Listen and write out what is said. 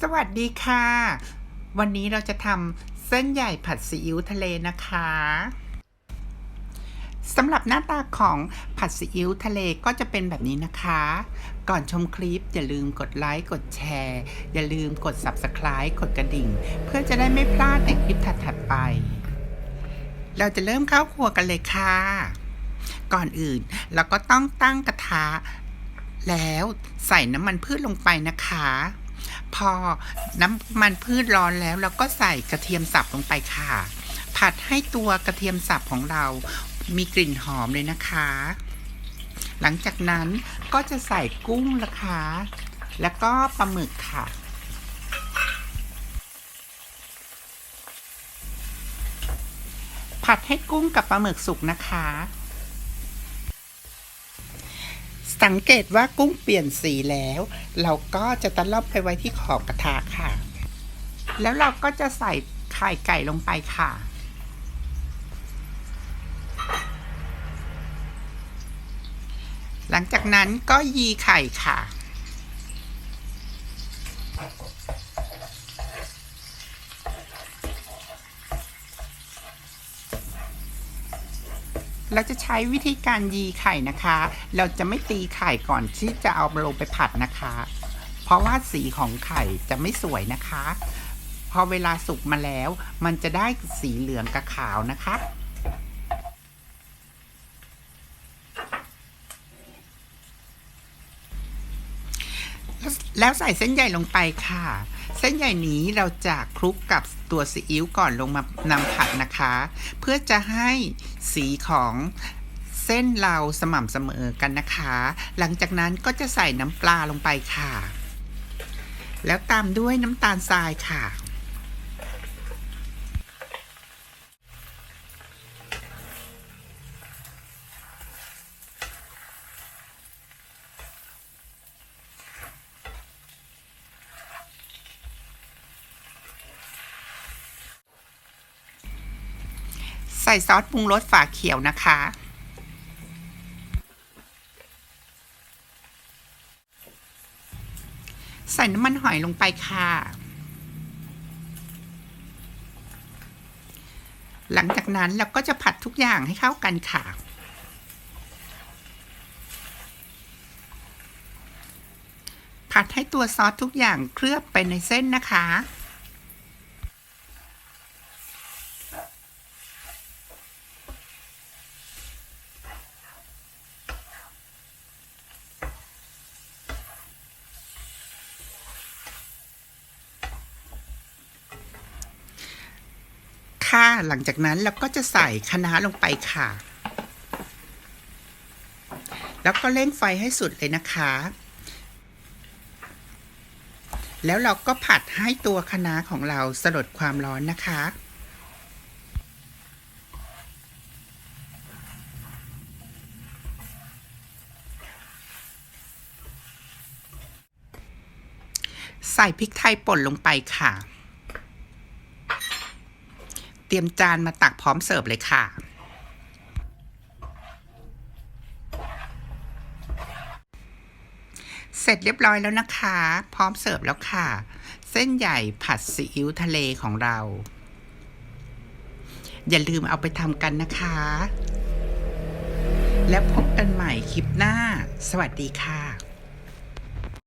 สวัสดีค่ะ วันนี้เราจะทำเส้นใหญ่ผัดซีอิ๊วทะเลนะคะสำหรับหน้าตาของผัดซีอิ๊วทะเลก็จะเป็นแบบนี้นะคะ ก่อนชมคลิปอย่าลืมกดไลค์กดแชร์ อย่าลืมกด Subscribe กดกระดิ่ง เพื่อจะได้ไม่พลาดในคลิปถัดๆไป เราจะเริ่มเข้าครัวกันเลยค่ะ ก่อนอื่นเราก็ต้องตั้งกระทะ แล้วใส่น้ำมันพืชลงไปนะคะ พอน้ำมันพืชร้อนแล้วเราก็ใส่กระเทียมสับลงไปค่ะ ผัดให้ตัวกระเทียมสับของเรามีกลิ่นหอมเลยนะคะ หลังจากนั้นก็จะใส่กุ้งนะคะ แล้วก็ปลาหมึกค่ะ ผัดให้กุ้งกับปลาหมึกสุกนะคะ สังเกตว่ากุ้งเปลี่ยนสีแล้ว เราก็จะตะล่อมไปไว้ที่ขอบกระทะค่ะ แล้วเราก็จะใส่ไข่ไก่ลงไปค่ะ หลังจากนั้นก็ยีไข่ค่ะ เราจะใช้วิธีการยีไข่นะคะ เราจะไม่ตีไข่ก่อนที่จะเอาลงไปผัดนะคะ เพราะว่าสีของไข่จะไม่สวยนะคะ พอเวลาสุกมาแล้ว มันจะได้สีเหลืองกับขาวนะคะแล้วใส่เส้นใหญ่ลงไปค่ะ ส้นใหญ่นี้เราจะคลุกกับตัวซีอิ๊วก่อนลงมานำผัดนะคะ เพื่อจะให้สีของเส้นเราสม่ำเสมอกันนะคะ หลังจากนั้นก็จะใส่น้ำปลาลงไปค่ะ แล้วตามด้วยน้ำตาลทรายค่ะ ใส่ซอสปรุงรสฝาเขียวนะคะ ใส่น้ำมันหอยลงไปค่ะ หลังจากนั้นเราก็จะผัดทุกอย่างให้เข้ากันค่ะผัดให้ตัวซอสทุกอย่างเคลือบไปในเส้นนะคะ ค่ะ หลังจากนั้นเราก็จะใส่คะน้าลงไปค่ะ แล้วก็เร่งไฟให้สุดเลยนะคะ แล้วเราก็ผัดให้ตัวคะน้าของเราสลดความร้อนนะคะใส่พริกไทยป่นลงไปค่ะ รียมจานมาตักพร้อมเสิร์ฟเลยค่ะ เสร็จเรียบร้อยแล้วนะคะ พร้อมเสิร์ฟแล้วค่ะ เส้นใหญ่ผัดซีอิ๊วทะเลของเรา อย่าลืมเอาไปทำกันนะคะ แล้วพบกันใหม่คลิปหน้า สวัสดีค่ะ